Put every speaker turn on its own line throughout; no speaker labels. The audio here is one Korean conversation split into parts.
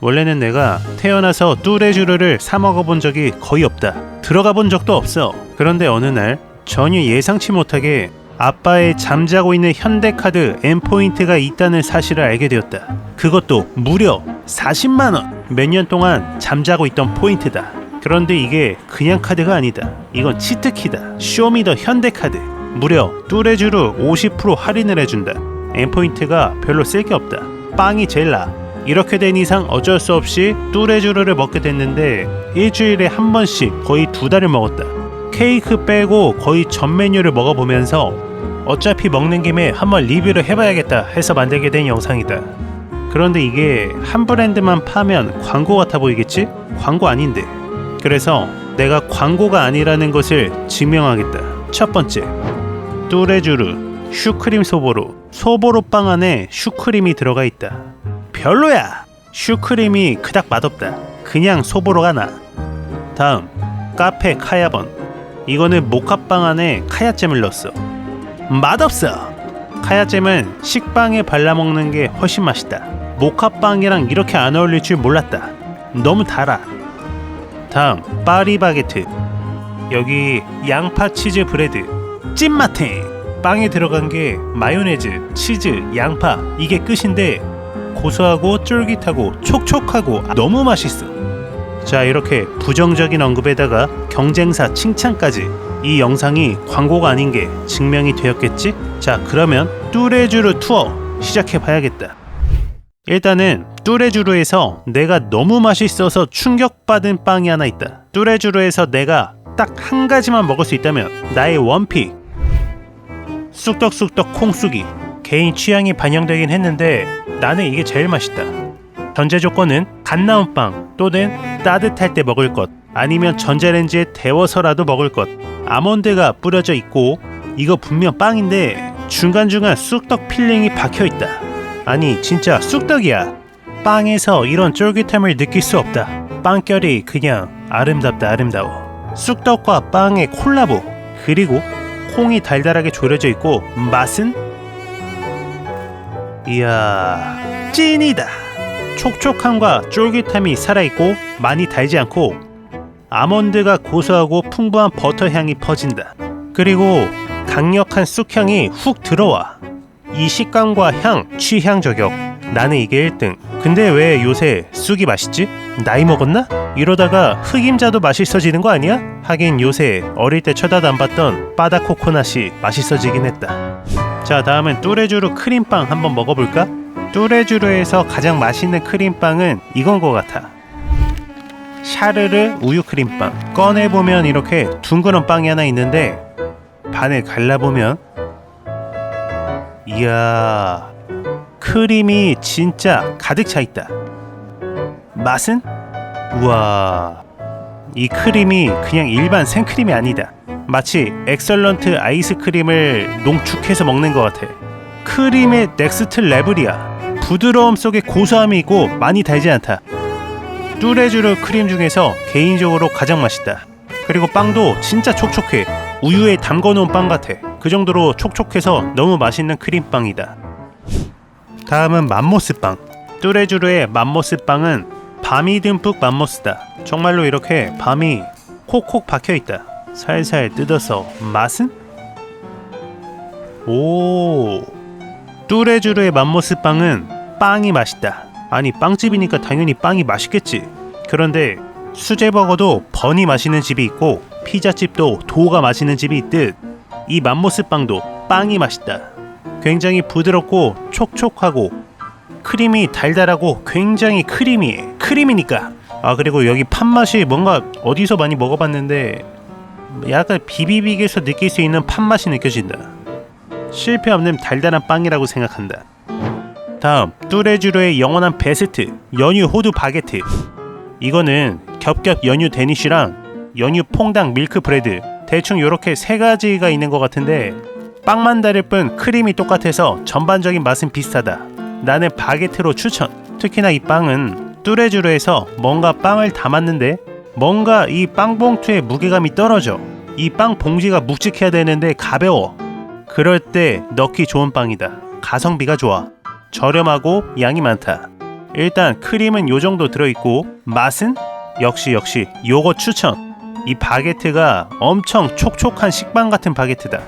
원래는 내가 태어나서 뚜레쥬르를 사 먹어본 적이 거의 없다. 들어가 본 적도 없어. 그런데 어느 날 전혀 예상치 못하게 아빠의 잠자고 있는 현대카드 M포인트가 있다는 사실을 알게 되었다. 그것도 무려 40만 원. 몇 년 동안 잠자고 있던 포인트다. 그런데 이게 그냥 카드가 아니다. 이건 치트키다. 쇼미더 현대카드. 무려 뚜레쥬르 50% 할인을 해준다. M포인트가 별로 쓸 게 없다. 빵이 제일 나. 이렇게 된 이상 어쩔 수 없이 뚜레쥬르를 먹게 됐는데 일주일에 한 번씩 거의 두 달을 먹었다. 케이크 빼고 거의 전 메뉴를 먹어보면서 어차피 먹는 김에 한번 리뷰를 해봐야겠다 해서 만들게 된 영상이다. 그런데 이게 한 브랜드만 파면 광고 같아 보이겠지? 광고 아닌데. 그래서 내가 광고가 아니라는 것을 증명하겠다. 첫 번째, 뚜레쥬르 슈크림 소보로 소보로 빵 안에 슈크림이 들어가 있다. 별로야. 슈크림이 그닥 맛없다. 그냥 소보로 가 나. 다음, 카페 카야번. 이거는 모카빵 안에 카야잼을 넣었어. 맛없어. 카야잼은 식빵에 발라 먹는 게 훨씬 맛있다. 모카빵이랑 이렇게 안 어울릴 줄 몰랐다. 너무 달아. 다음 파리바게트. 여기 양파 치즈 브레드. 찐맛해. 빵에 들어간 게 마요네즈, 치즈, 양파 이게 끝인데 고소하고 쫄깃하고 촉촉하고 너무 맛있어. 자 이렇게 부정적인 언급에다가 경쟁사 칭찬까지 이 영상이 광고가 아닌 게 증명이 되었겠지? 자 그러면 뚜레쥬르 투어 시작해 봐야겠다. 일단은 뚜레쥬르에서 내가 너무 맛있어서 충격받은 빵이 하나 있다. 뚜레쥬르에서 내가 딱 한 가지만 먹을 수 있다면 나의 원픽 쑥떡쑥떡 콩쑥이 개인 취향이 반영되긴 했는데 나는 이게 제일 맛있다. 전제 조건은 갓 나온 빵 또는 따뜻할 때 먹을 것 아니면 전자레인지에 데워서라도 먹을 것 아몬드가 뿌려져 있고 이거 분명 빵인데 중간중간 쑥떡 필링이 박혀 있다. 아니 진짜 쑥떡이야. 빵에서 이런 쫄깃함을 느낄 수 없다. 빵결이 그냥 아름답다 아름다워. 쑥떡과 빵의 콜라보 그리고 콩이 달달하게 졸여져 있고 맛은 이야 찐이다. 촉촉함과 쫄깃함이 살아있고 많이 달지 않고 아몬드가 고소하고 풍부한 버터 향이 퍼진다. 그리고 강력한 쑥향이 훅 들어와. 이 식감과 향, 취향 저격. 나는 이게 1등. 근데 왜 요새 쑥이 맛있지? 나이 먹었나? 이러다가 흑임자도 맛있어지는 거 아니야? 하긴 요새 어릴 때 쳐다도 안 봤던 바다 코코넛이 맛있어지긴 했다. 자, 다음은 뚜레쥬르 크림빵 한번 먹어볼까? 뚜레쥬르에서 가장 맛있는 크림빵은 이건 것 같아. 샤르르 우유 크림빵. 꺼내 보면 이렇게 둥그런 빵이 하나 있는데 반을 갈라 보면 이야 크림이 진짜 가득 차 있다. 맛은 우와 이 크림이 그냥 일반 생크림이 아니다. 마치 엑설런트 아이스크림을 농축해서 먹는 것 같아. 크림의 넥스트 레벨이야. 부드러움 속에 고소함이 있고 많이 달지 않다. 뚜레쥬르 크림 중에서 개인적으로 가장 맛있다. 그리고 빵도 진짜 촉촉해. 우유에 담궈놓은 빵 같아. 그 정도로 촉촉해서 너무 맛있는 크림빵이다. 다음은 맘모스빵. 뚜레쥬르의 맘모스빵은 밤이 듬뿍 맘모스다. 정말로 이렇게 밤이 콕콕 박혀 있다. 살살 뜯어서 맛은? 오. 뚜레쥬르의 맘모스 빵은 빵이 맛있다. 아니 빵집이니까 당연히 빵이 맛있겠지. 그런데 수제버거도 번이 맛있는 집이 있고 피자집도 도우가 맛있는 집이 있듯 이 맘모스 빵도 빵이 맛있다. 굉장히 부드럽고 촉촉하고 크림이 달달하고 굉장히 크리미해. 크림이니까. 아 그리고 여기 판 맛이 뭔가 어디서 많이 먹어봤는데 약간 비비빅에서 느낄 수 있는 판 맛이 느껴진다. 실패 없는 달달한 빵이라고 생각한다. 다음 뚜레쥬르의 영원한 베스트 연유 호두 바게트. 이거는 겹겹 연유 데니쉬랑 연유 퐁당 밀크 브레드 대충 요렇게 세 가지가 있는 것 같은데 빵만 다를 뿐 크림이 똑같아서 전반적인 맛은 비슷하다. 나는 바게트로 추천. 특히나 이 빵은 뚜레쥬르에서 뭔가 빵을 담았는데 뭔가 이 빵 봉투의 무게감이 떨어져. 이 빵 봉지가 묵직해야 되는데 가벼워. 그럴 때 넣기 좋은 빵이다. 가성비가 좋아. 저렴하고 양이 많다. 일단 크림은 요 정도 들어있고 맛은 역시 역시 요거 추천. 이 바게트가 엄청 촉촉한 식빵 같은 바게트다.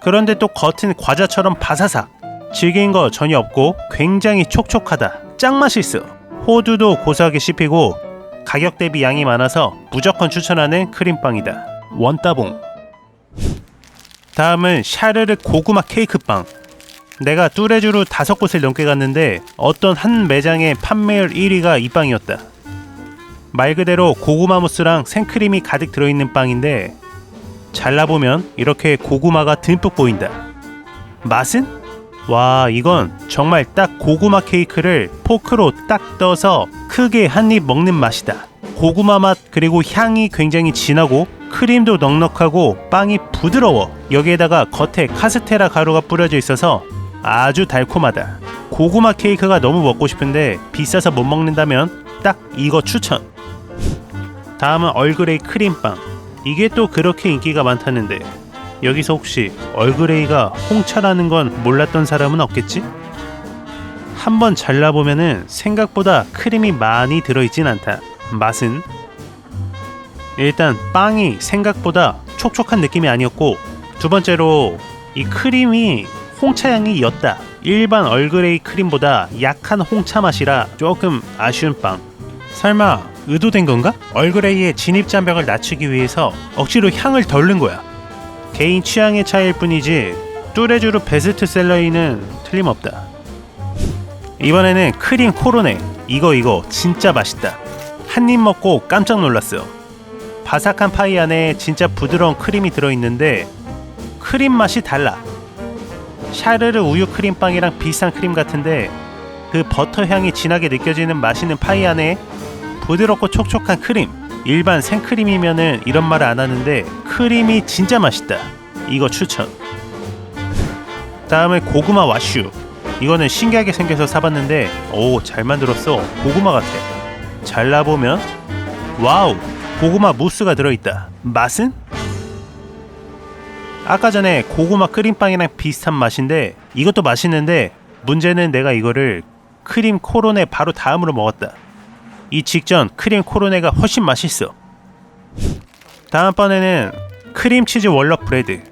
그런데 또 겉은 과자처럼 바사삭. 질긴 거 전혀 없고 굉장히 촉촉하다. 짱 맛있어. 호두도 고소하게 씹히고 가격 대비 양이 많아서 무조건 추천하는 크림빵이다. 원따봉. 다음은 샤르르 고구마 케이크빵. 내가 뚜레쥬르 다섯 곳을 넘게 갔는데 어떤 한 매장의 판매율 1위가 이 빵이었다. 말 그대로 고구마 무스랑 생크림이 가득 들어있는 빵인데 잘라보면 이렇게 고구마가 듬뿍 보인다. 맛은? 와 이건 정말 딱 고구마 케이크를 포크로 딱 떠서 크게 한 입 먹는 맛이다. 고구마 맛 그리고 향이 굉장히 진하고 크림도 넉넉하고 빵이 부드러워. 여기에다가 겉에 카스테라 가루가 뿌려져 있어서 아주 달콤하다. 고구마 케이크가 너무 먹고 싶은데 비싸서 못 먹는다면 딱 이거 추천. 다음은 얼그레이 크림빵. 이게 또 그렇게 인기가 많다는데 여기서 혹시 얼그레이가 홍차라는 건 몰랐던 사람은 없겠지? 한번 잘라보면은 생각보다 크림이 많이 들어있진 않다. 맛은 일단 빵이 생각보다 촉촉한 느낌이 아니었고 두 번째로 이 크림이 홍차 향이 였다. 일반 얼그레이 크림보다 약한 홍차 맛이라 조금 아쉬운 빵. 설마 의도된 건가? 얼그레이의 진입 장벽을 낮추기 위해서 억지로 향을 덜 넣은 거야. 개인 취향의 차이일 뿐이지 뚜레쥬르 베스트셀러이는 틀림없다. 이번에는 크림 코로네. 이거 이거 진짜 맛있다. 한 입 먹고 깜짝 놀랐어. 바삭한 파이 안에 진짜 부드러운 크림이 들어있는데 크림 맛이 달라. 샤르르 우유 크림빵이랑 비슷한 크림 같은데 그 버터 향이 진하게 느껴지는 맛있는 파이 안에 부드럽고 촉촉한 크림. 일반 생크림이면은 이런 말을 안 하는데 크림이 진짜 맛있다. 이거 추천. 다음에 고구마 와슈. 이거는 신기하게 생겨서 사봤는데 오 잘 만들었어. 고구마 같아. 잘라보면 와우 고구마 무스가 들어있다. 맛은? 아까 전에 고구마 크림빵이랑 비슷한 맛인데 이것도 맛있는데 문제는 내가 이거를 크림 코로네 바로 다음으로 먹었다. 이 직전 크림 코로네가 훨씬 맛있어. 다음번에는 크림치즈 월럭 브레드.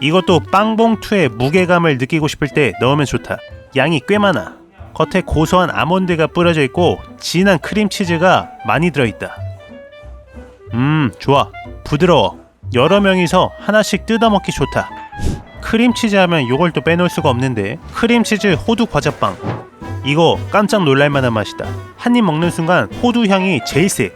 이것도 빵봉투의 무게감을 느끼고 싶을 때 넣으면 좋다. 양이 꽤 많아. 겉에 고소한 아몬드가 뿌려져 있고 진한 크림치즈가 많이 들어있다. 음, 좋아. 부드러워. 여러 명이서 하나씩 뜯어먹기 좋다. 크림치즈 하면 요걸 또 빼놓을 수가 없는데 크림치즈 호두 과자빵. 이거 깜짝 놀랄만한 맛이다. 한 입 먹는 순간 호두 향이 제일 세.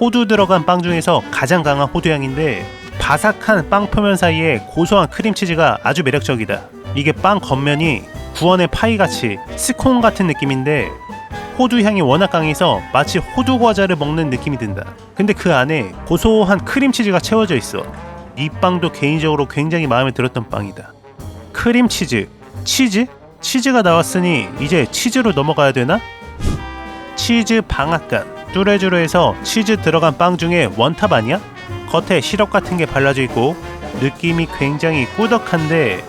호두 들어간 빵 중에서 가장 강한 호두 향인데 바삭한 빵 표면 사이에 고소한 크림치즈가 아주 매력적이다. 이게 빵 겉면이 구원의 파이 같이 스콘 같은 느낌인데 호두 향이 워낙 강해서 마치 호두 과자를 먹는 느낌이 든다. 근데 그 안에 고소한 크림치즈가 채워져 있어. 이 빵도 개인적으로 굉장히 마음에 들었던 빵이다. 크림치즈, 치즈? 치즈가 나왔으니 이제 치즈로 넘어가야 되나? 치즈 방앗간. 뚜레쥬르에서 치즈 들어간 빵 중에 원탑 아니야? 겉에 시럽 같은 게 발라져 있고 느낌이 굉장히 꾸덕한데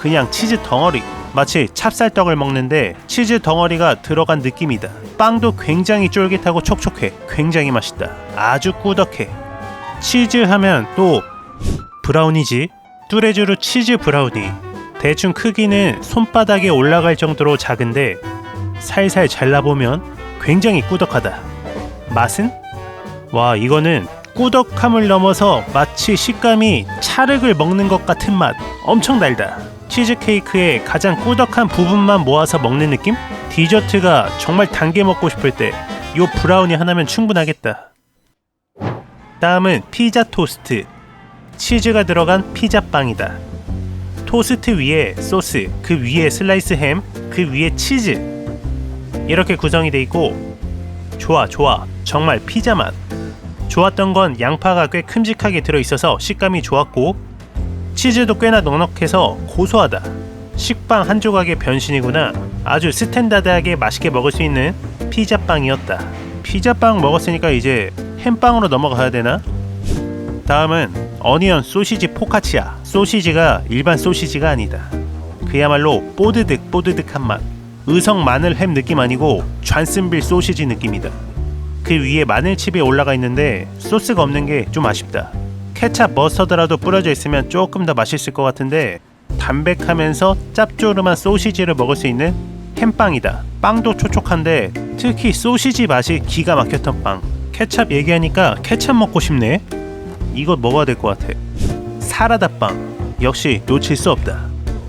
그냥 치즈 덩어리. 마치 찹쌀떡을 먹는데 치즈 덩어리가 들어간 느낌이다. 빵도 굉장히 쫄깃하고 촉촉해. 굉장히 맛있다. 아주 꾸덕해. 치즈 하면 또 브라우니지. 뚜레쥬르 치즈 브라우니. 대충 크기는 손바닥에 올라갈 정도로 작은데 살살 잘라보면 굉장히 꾸덕하다. 맛은? 와, 이거는 꾸덕함을 넘어서 마치 식감이 찰흙을 먹는 것 같은 맛. 엄청 달다. 치즈케이크의 가장 꾸덕한 부분만 모아서 먹는 느낌? 디저트가 정말 단 게 먹고 싶을 때 요 브라우니 하나면 충분하겠다. 다음은 피자 토스트. 치즈가 들어간 피자빵이다. 토스트 위에 소스, 그 위에 슬라이스 햄, 그 위에 치즈. 이렇게 구성이 돼 있고 좋아 좋아 정말 피자 맛. 좋았던 건 양파가 꽤 큼직하게 들어 있어서 식감이 좋았고 치즈도 꽤나 넉넉해서 고소하다. 식빵 한 조각의 변신이구나. 아주 스탠다드하게 맛있게 먹을 수 있는 피자빵이었다. 피자빵 먹었으니까 이제 햄빵으로 넘어가야 되나? 다음은 어니언 소시지 포카치아. 소시지가 일반 소시지가 아니다. 그야말로 뽀드득 뽀드득한 맛. 의성 마늘 햄 느낌 아니고 존슨빌 소시지 느낌이다. 그 위에 마늘칩이 올라가 있는데 소스가 없는 게 좀 아쉽다. 케찹 머스터드라도 뿌려져 있으면 조금 더 맛있을 것 같은데 담백하면서 짭조름한 소시지를 먹을 수 있는 햄빵이다. 빵도 촉촉한데 특히 소시지 맛이 기가 막혔던 빵. 케찹 얘기하니까 케찹 먹고 싶네. 이거 먹어야 될 것 같아. 사라다 빵 역시 놓칠 수 없다.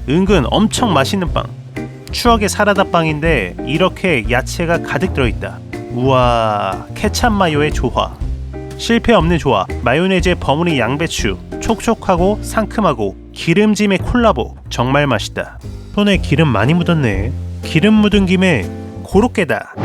은근 엄청 맛있는 빵. 추억의 사라다 빵인데 이렇게 야채가 가득 들어있다. 우와 케찹 마요의 조화. 실패 없는 조화. 마요네즈에 버무린 양배추. 촉촉하고 상큼하고 기름짐의 콜라보. 정말 맛있다. 손에 기름 많이 묻었네. 기름 묻은 김에 고로케다.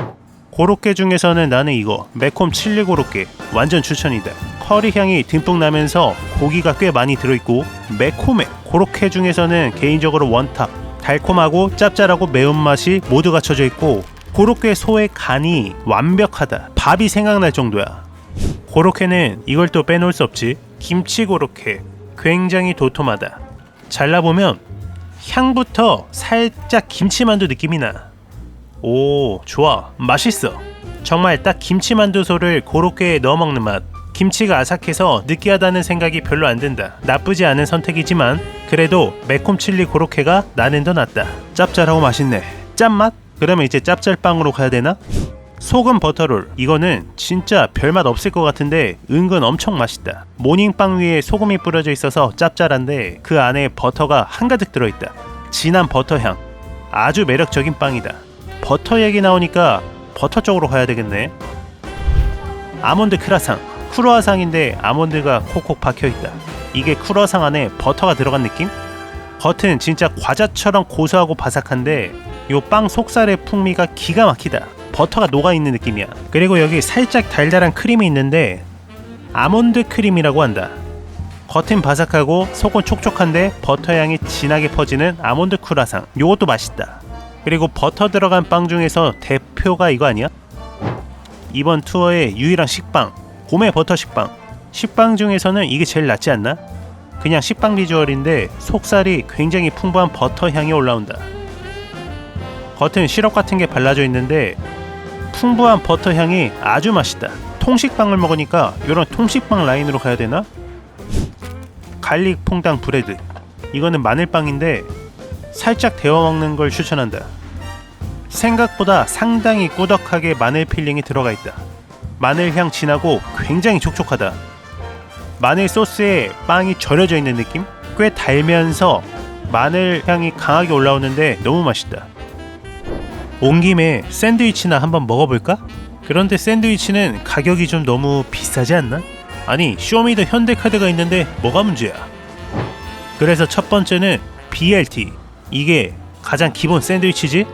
고로케 중에서는 나는 이거 매콤 칠리 고로케 완전 추천이다. 커리 향이 듬뿍 나면서 고기가 꽤 많이 들어있고 매콤해. 고로케 중에서는 개인적으로 원탑. 달콤하고 짭짤하고 매운맛이 모두 갖춰져 있고 고로케 소의 간이 완벽하다. 밥이 생각날 정도야. 고로케는 이걸 또 빼놓을 수 없지. 김치 고로케. 굉장히 도톰하다. 잘라보면 향부터 살짝 김치만두 느낌이 나. 오, 좋아. 맛있어. 정말 딱 김치만두소를 고로케에 넣어 먹는 맛. 김치가 아삭해서 느끼하다는 생각이 별로 안 든다. 나쁘지 않은 선택이지만 그래도 매콤 칠리 고로케가 나는 더 낫다. 짭짤하고 맛있네. 짠맛? 그러면 이제 짭짤빵으로 가야 되나? 소금 버터롤 이거는 진짜 별맛 없을 것 같은데 은근 엄청 맛있다 모닝빵 위에 소금이 뿌려져 있어서 짭짤한데 그 안에 버터가 한가득 들어있다 진한 버터향 아주 매력적인 빵이다 버터 얘기 나오니까 버터 쪽으로 가야 되겠네 아몬드 크라상 크루아상인데 아몬드가 콕콕 박혀있다 이게 크루아상 안에 버터가 들어간 느낌? 겉은 진짜 과자처럼 고소하고 바삭한데 요 빵 속살의 풍미가 기가 막히다. 버터가 녹아있는 느낌이야. 그리고 여기 살짝 달달한 크림이 있는데 아몬드 크림이라고 한다. 겉은 바삭하고 속은 촉촉한데 버터 향이 진하게 퍼지는 아몬드 크루아상. 요것도 맛있다. 그리고 버터 들어간 빵 중에서 대표가 이거 아니야? 이번 투어의 유일한 식빵 곰의 버터 식빵 식빵 중에서는 이게 제일 낫지 않나? 그냥 식빵 비주얼인데 속살이 굉장히 풍부한 버터 향이 올라온다 겉은 시럽 같은 게 발라져 있는데 풍부한 버터 향이 아주 맛있다. 통식빵을 먹으니까 이런 통식빵 라인으로 가야 되나? 갈릭 퐁당 브레드. 이거는 마늘빵인데 살짝 데워 먹는 걸 추천한다. 생각보다 상당히 꾸덕하게 마늘 필링이 들어가 있다. 마늘 향 진하고 굉장히 촉촉하다. 마늘 소스에 빵이 절여져 있는 느낌? 꽤 달면서 마늘 향이 강하게 올라오는데 너무 맛있다. 온 김에 샌드위치나 한번 먹어볼까? 그런데 샌드위치는 가격이 좀 너무 비싸지 않나? 아니 쇼미더 현대카드가 있는데 뭐가 문제야? 그래서 첫 번째는 BLT 이게 가장 기본 샌드위치지?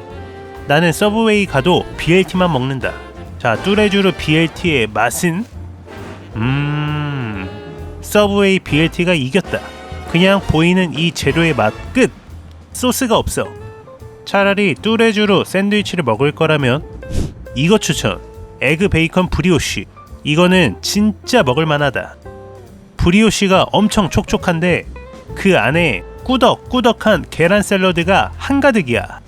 나는 서브웨이 가도 BLT만 먹는다 자 뚜레쥬르 BLT의 맛은? 음... 서브웨이 BLT가 이겼다 그냥 보이는 이 재료의 맛 끝! 소스가 없어 차라리 뚜레쥬르 샌드위치를 먹을 거라면 이거 추천. 에그 베이컨 브리오쉬. 이거는 진짜 먹을 만하다. 브리오쉬가 엄청 촉촉한데 그 안에 꾸덕꾸덕한 계란 샐러드가 한가득이야.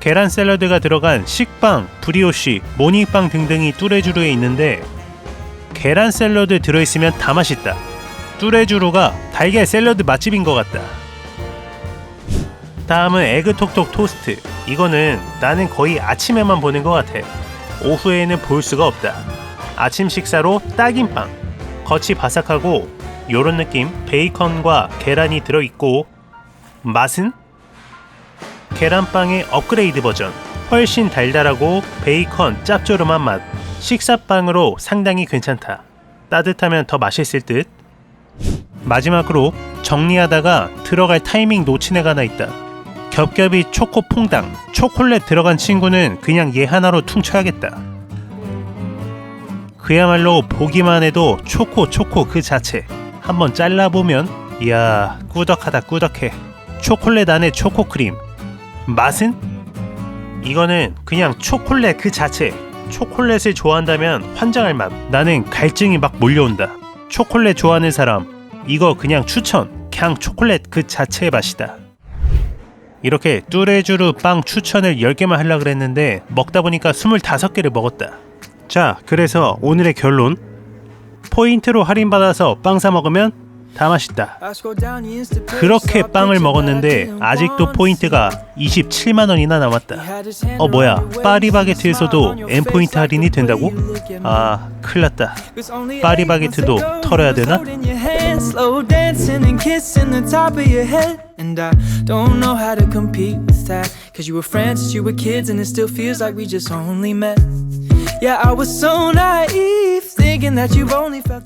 계란 샐러드가 들어간 식빵, 브리오쉬, 모닝빵 등등이 뚜레쥬르에 있는데 계란 샐러드 들어있으면 다 맛있다. 뚜레쥬르가 달걀 샐러드 맛집인 것 같다. 다음은 에그톡톡 토스트. 이거는 나는 거의 아침에만 보는 것 같아. 오후에는 볼 수가 없다. 아침 식사로 딱인 빵. 겉이 바삭하고 요런 느낌 베이컨과 계란이 들어있고 맛은 계란빵의 업그레이드 버전. 훨씬 달달하고 베이컨 짭조름한 맛. 식사빵으로 상당히 괜찮다. 따뜻하면 더 맛있을 듯. 마지막으로 정리하다가 들어갈 타이밍 놓친 애가 하나 있다. 겹겹이 초코 퐁당 초콜릿 들어간 친구는 그냥 얘 하나로 퉁쳐야겠다. 그야말로 보기만 해도 초코 초코 그 자체. 한번 잘라보면 이야 꾸덕하다 꾸덕해. 초콜릿 안에 초코 크림. 맛은? 이거는 그냥 초콜릿 그 자체. 초콜릿을 좋아한다면 환장할 맛. 나는 갈증이 막 몰려온다 초콜릿 좋아하는 사람 이거 그냥 추천 그냥 초콜릿 그 자체의 맛이다 이렇게 뚜레쥬르 빵 추천을 10개만 하려고 그랬는데 먹다 보니까 25개를 먹었다. 자, 그래서 오늘의 결론. 포인트로 할인받아서 빵 사 먹으면 다 맛있다. 그렇게 빵을 먹었는데 아직도 포인트가 27만 원이나 남았다. 어 뭐야? 파리바게트에서도 M 포인트 할인이 된다고? 아, 큰일 났다. 파리바게트도 털어야 되나?
Yeah, I was so naive, thinking that you've only felt.